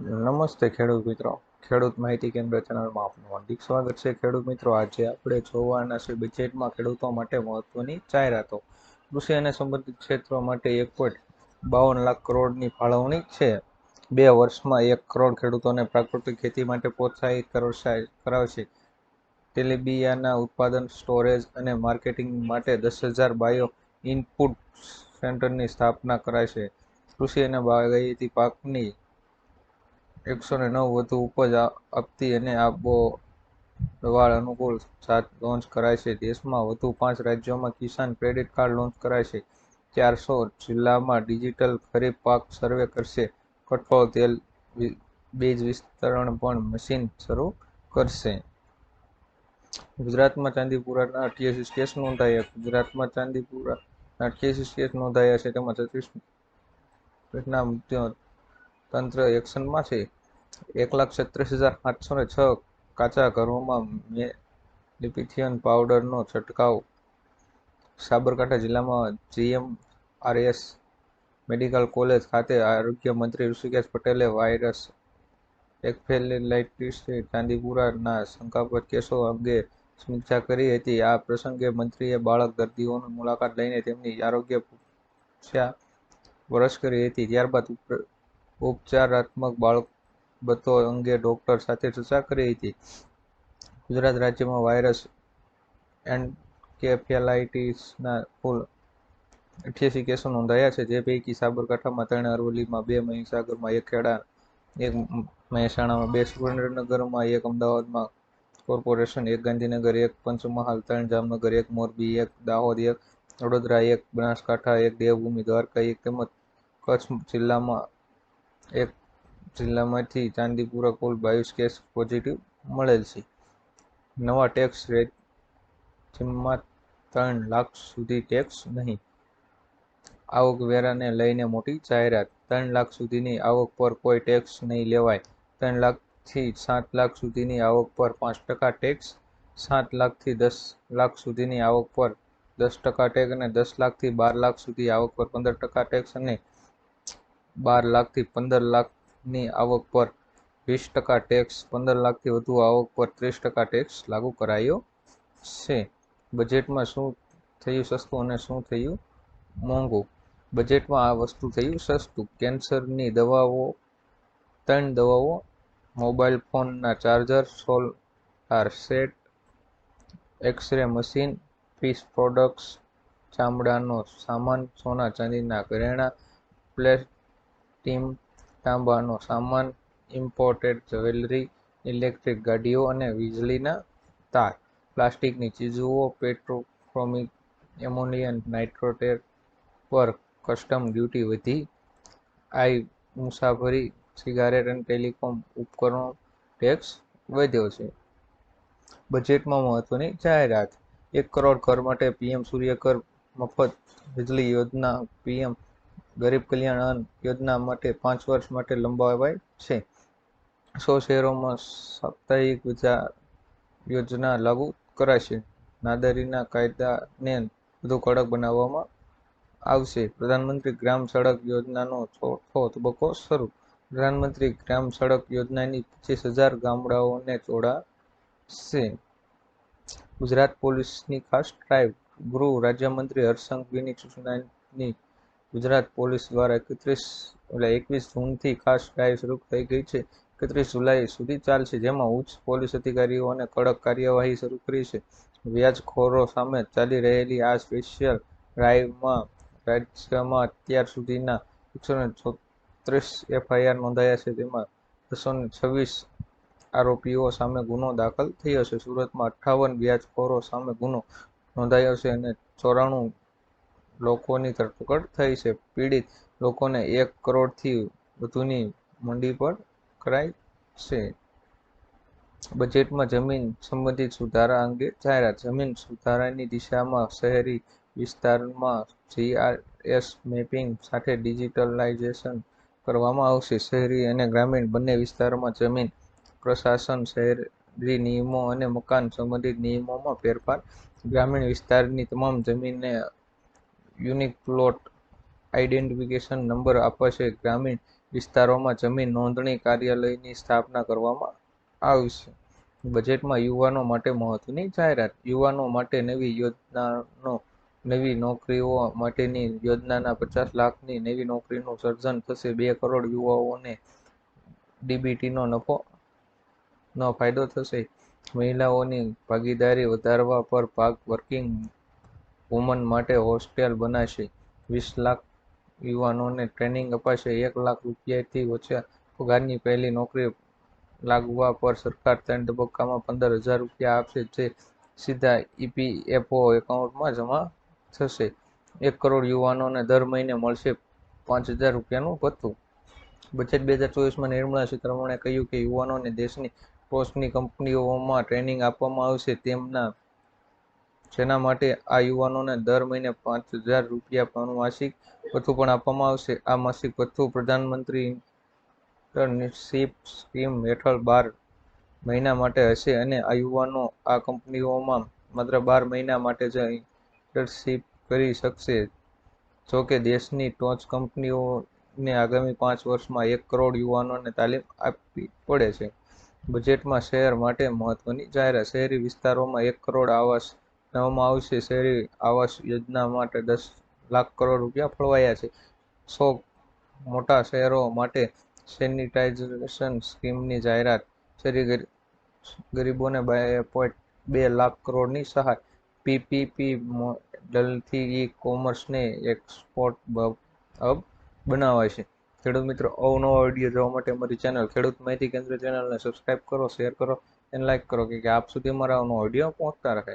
નમસ્તે ખેડૂત મિત્રો. ખેડૂત માહિતી કેન્દ્ર ચેનલમાં આપનું હાર્દિક સ્વાગત છે. ખેડૂત મિત્રો, આજે આપણે જોવાના છે બજેટમાં ખેડૂતો માટે મહત્વની જાહેરાતો. કૃષિ અને સંબંધિત ક્ષેત્રો માટે એક પોઈન્ટ બાવન લાખ કરોડની ફાળવણી છે. બે વર્ષમાં એક કરોડ ખેડૂતોને પ્રાકૃતિક ખેતી માટે પ્રોત્સાહિત કરવશે- તેલીબિયાના ઉત્પાદન, સ્ટોરેજ અને માર્કેટિંગ માટે દસ હજાર બાયો ઇનપુટ સેન્ટરની સ્થાપના કરાશે કૃષિ અને બાગાયતી પાકની એકસો ને નવ વધુ ઉપજ આપતી અને આબોહવા અનુકૂળ સાત લોન્ચ કરાય છે. દેશમાં વધુ પાંચ રાજ્યોમાં કિસાન ક્રેડિટ કાર્ડ લોન્ચ કરાય છે. ચારસો જિલ્લામાં ડિજિટલ ખરીફ પાક સર્વે કરશે. કઠોળ તેલ બીજ વિસ્તરણ પણ મશીન શરૂ કરશે. ગુજરાતમાં ચાંદીપુરાના અઠ્યાસી કેસ નોંધાયા. ગુજરાતમાં ચાંદીપુરા, અઠ્યાસી કેસ નોંધાયા છે. તેમાં છત્રીસ ઘટના મૃત્યુ તંત્ર એક્શનમાં છે. એક લાખ છત્રીસ હજાર આઠસો ને છ કાચા ઘરોમાં લિપિથિયન પાવડરનો છંટકાવ. સાબરકાંઠા જિલ્લામાં જીએમઆરએસ મેડિકલ કોલેજ ખાતે આરોગ્ય મંત્રી ઋષિકેશ પટેલે વાયરસ એન્કેફેલાઇટિસથી ચાંદીપુરાના શંકાપદ કેસો અંગે સમીક્ષા કરી હતી. આ પ્રસંગે મંત્રીએ બાળક દર્દીઓની મુલાકાત લઈને તેમની આરોગ્ય પૂછ્યા વરસ કરી હતી. ત્યારબાદ ઉપ- ઉપચારાત્મક બાબતો અંગે ડોક્ટર સાથે ચર્ચા કરી હતી. ગુજરાત રાજ્યમાં વાયરસ એન્કેફેલાઇટીસના કુલ અઠ્યાસી કેસો નોંધાયા છે, જે પૈકી સાબરકાંઠામાં ત્રણ, અરવલ્લીમાં બે, મહીસાગરમાં એક, ખેડા એક, મહેસાણામાં બે, સુરેન્દ્રનગરમાં એક, અમદાવાદમાં કોર્પોરેશન એક, ગાંધીનગર એક, પંચમહાલ ત્રણ, જામનગર એક, મોરબી એક, દાહોદ એક, વડોદરા એક, બનાસકાંઠા એક, દેવભૂમિ દ્વારકા એક, તેમજ કચ્છ જિલ્લામાં એક જિલ્લામાંથી ચાંદીપુરા કુલ બાવીસ કેસ પોઝિટિવ મળેલ છે. નવા ટેક્સ રેજિમમાં ત્રણ લાખ સુધી ટેક્સ નહીં. આવકવેરાને લઈને મોટી જાહેરાત. ત્રણ લાખ સુધીની આવક પર કોઈ ટેક્સ નહીં લેવાય. ત્રણ લાખથી સાત લાખ સુધીની આવક પર પાંચ ટકા ટેક્સ સાત લાખથી દસ લાખ સુધીની આવક પર દસ ટકા ટેક્સ અને દસ લાખથી બાર લાખ સુધી આવક પર પંદર ટકા ટેક્સ અને બાર લાખથી પંદર લાખની આવક પર વીસ ટકા ટેક્સ પંદર લાખથી વધુ આવક પર ત્રીસ ટકા ટેક્સ લાગુ કરાયો છે. બજેટમાં શું થયું સસ્તું અને શું થયું મોંઘું? બજેટમાં આ વસ્તુ થયું સસ્તું. કેન્સરની દવાઓ, ત્રણ દવાઓ, મોબાઈલ ફોનના charger solar set x-ray machine fish products ચામડાનો સામાન, સોના ચાંદીના ઘરેણાં પ્લેટિનમ તાંબાનો સામાન ઇમ્પોર્ટેડ જ્વેલરી ઇલેક્ટ્રિક ગાડીઓ અને વીજળીના તાર, પ્લાસ્ટિકની ચીજુઓ પેટ્રોક્રોમિક એમોનિયમ નાઇટ્રોટેર પર કસ્ટમ ડ્યુટી વધી, આઈ મુસાફરી સિગારેટ અને ટેલિકોમ ઉપકરણો ટેક્સ વધ્યો છે. બજેટમાં મહત્વની જાહેરાત, એક કરોડ ઘર માટે પીએમ સૂર્યકર મફત વીજળી યોજના પીએમ ગરીબ કલ્યાણ યોજના માટે પાંચ વર્ષ માટે લંબાવાય છે. સો શહેરોમાં સાપ્તાહિક વીજા યોજના લાગુ કરાશે. નાદારીના કાયદાને વધુ કડક બનાવવામાં આવશે. પ્રધાનમંત્રી ગ્રામ સડક યોજનાનો ચોથો તબક્કો શરૂ. પ્રધાનમંત્રી ગ્રામ સડક યોજનાની પચીસ હજાર ગામડાઓને જોડાશે. ગુજરાત પોલીસની ખાસ ડ્રાઈવ ગૃહ રાજ્યમંત્રી હર્ષ સંઘવીની સૂચનાની ગુજરાત પોલીસ દ્વારા એકત્રીસ એટલે એકવીસ જૂનથી ખાસ ડ્રાઈવ શરૂ થઈ ગઈ છે. એકત્રીસ જુલાઈ સુધી ચાલશે, જેમાં ઉચ્ચ પોલીસ અધિકારીઓને કડક કાર્યવાહી શરૂ કરી છે. વ્યાજખોરો સામે ચાલી રહેલી આ સ્પેશિયલ ડ્રાઈવમાં રાજ્યમાં અત્યાર સુધીના એકસો ને ચોત્રીસ એફઆઈઆર નોંધાયા છે તેમાં બસો ને છવ્વીસ આરોપીઓ સામે ગુનો દાખલ થયો છે. સુરતમાં અઠ્ઠાવન વ્યાજખોરો સામે ગુનો નોંધાયો છે અને ચોરાણું લોકોની ધરપકડ થઈ છે. પીડિત લોકોને એક કરોડથી વધુની મંડી પર કરાઈ છે. બજેટમાં જમીન સંબંધિત સુધારા અંગે જાહેરાત. જમીન સુધારાની દિશામાં શહેરી વિસ્તારમાં જીઆરએસ મેપિંગ સાથે ડિજિટલાઇઝેશન કરવામાં આવશે. શહેરી અને ગ્રામીણ બંને વિસ્તારોમાં જમીન પ્રશાસન, શહેરી નિયમો અને મકાન સંબંધિત નિયમોમાં ફેરફાર. ગ્રામીણ વિસ્તારની તમામ જમીનને યુનિક પ્લોટ આઇડેન્ટિફિકેશન નંબર આપશે ગ્રામીણ વિસ્તારોમાં જમીન નોંધણી કાર્યાલયની સ્થાપના કરવામાં આવશે. બજેટમાં યુવાનો માટે મહત્વની જાહેરાત. યુવાનો માટે નવી યોજનાનો, નવી નોકરીઓ માટેની યોજનાના પચાસ લાખની નવી નોકરીનું સર્જન થશે. બે કરોડ યુવાઓને ડીબીટીનો નફો, નો ફાયદો થશે. મહિલાઓની ભાગીદારી વધારવા પર ભાગ વર્કિંગ વુમન માટે હોસ્ટેલ બનાવશે. વીસ લાખ યુવાનોને ટ્રેનિંગ અપાશે. એક લાખ રૂપિયાથી ઓછા પગારની પહેલી નોકરી લાગવા પર સરકાર ત્રણ તબક્કામાં પંદર હજાર રૂપિયા આપશે, જે સીધા ઈપીએફઓ એકાઉન્ટમાં જમા થશે. એક કરોડ યુવાનોને દર મહિને મળશે પાંચ હજાર રૂપિયાનું ભથ્થું. બજેટ બે હજાર ચોવીસમાં નિર્મલા સીતારમણે કહ્યું કે યુવાનોને દેશની ટોચની કંપનીઓમાં ટ્રેનિંગ આપવામાં આવશે. તેમના જેના માટે આ યુવાનોને દર મહિને પાંચ હજાર રૂપિયા માસિક ભથ્થું પણ આપવામાં આવશે. આ માસિક ભથ્થું પ્રધાનમંત્રી ઇન્ટર્નશીપ સ્કીમ હેઠળ બાર મહિના માટે હશે અને આ યુવાનો આ કંપનીઓમાં માત્ર બાર મહિના માટે જ ઇન્ટર્નશીપ કરી શકશે. જો કે દેશની ટોચ કંપનીઓને આગામી પાંચ વર્ષમાં એક કરોડ યુવાનોને તાલીમ આપવી પડે છે. બજેટમાં શહેર માટે મહત્વની જાહેરાત. શહેરી વિસ્તારોમાં એક કરોડ આવાસ બનાવવામાં આવશે શહેરી આવાસ યોજના માટે દસ લાખ કરોડ રૂપિયા ફળવાયા છે. સો મોટા શહેરો માટે સેનિટાઇઝેશન સ્કીમની જાહેરાત. શહેરી ગરીબોને બે પોઈન્ટ બે લાખ કરોડની સહાય. પીપીપી મોડલથી ઈ કોમર્સને એક્સપોર્ટ હબ છે. ખેડૂત મિત્રો, અવનવા વીડિયો જોવા માટે અમારી ચેનલ ખેડૂત માહિતી કેન્દ્ર ચેનલને સબસ્ક્રાઇબ કરો શેર કરો અને લાઇક કરો કે આપ સુધી અમારા અવનવા વીડિયો પહોંચતા રહે.